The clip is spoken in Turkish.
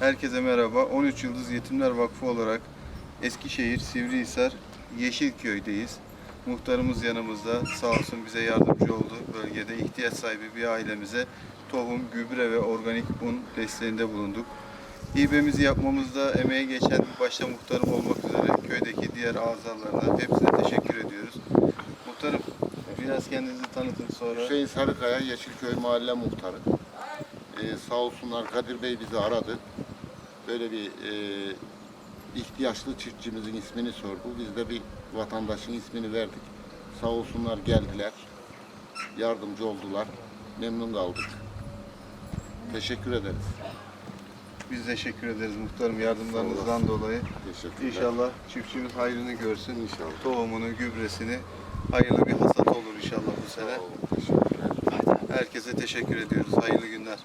Herkese merhaba. 13 Yıldız Yetimler Vakfı olarak Eskişehir, Sivrihisar, Yeşilköy'deyiz. Muhtarımız yanımızda. Sağ olsun bize yardımcı oldu. Bölgede ihtiyaç sahibi bir ailemize tohum, gübre ve organik un desteğinde bulunduk. Hibemizi yapmamızda emeği geçen başta muhtarım olmak üzere köydeki diğer azalarına hepsine teşekkür ediyoruz. Muhtarım biraz kendinizi tanıtın sonra. Hüseyin Sarıkaya, Yeşilköy Mahalle Muhtarı. Ee, sağ olsunlar Kadir Bey bizi aradı. Böyle bir e, ihtiyaçlı çiftçimizin ismini sordu. Biz de bir vatandaşın ismini verdik. Sağ olsunlar geldiler. Yardımcı oldular. Memnun kaldık. Teşekkür ederiz. Biz teşekkür ederiz muhtarım yardımlarınızdan dolayı. Teşekkürler. İnşallah çiftçimiz hayrını görsün. İnşallah. Tohumunu, gübresini hayırlı bir hasat olur inşallah bu sene. Herkese teşekkür ediyoruz. Hayırlı günler.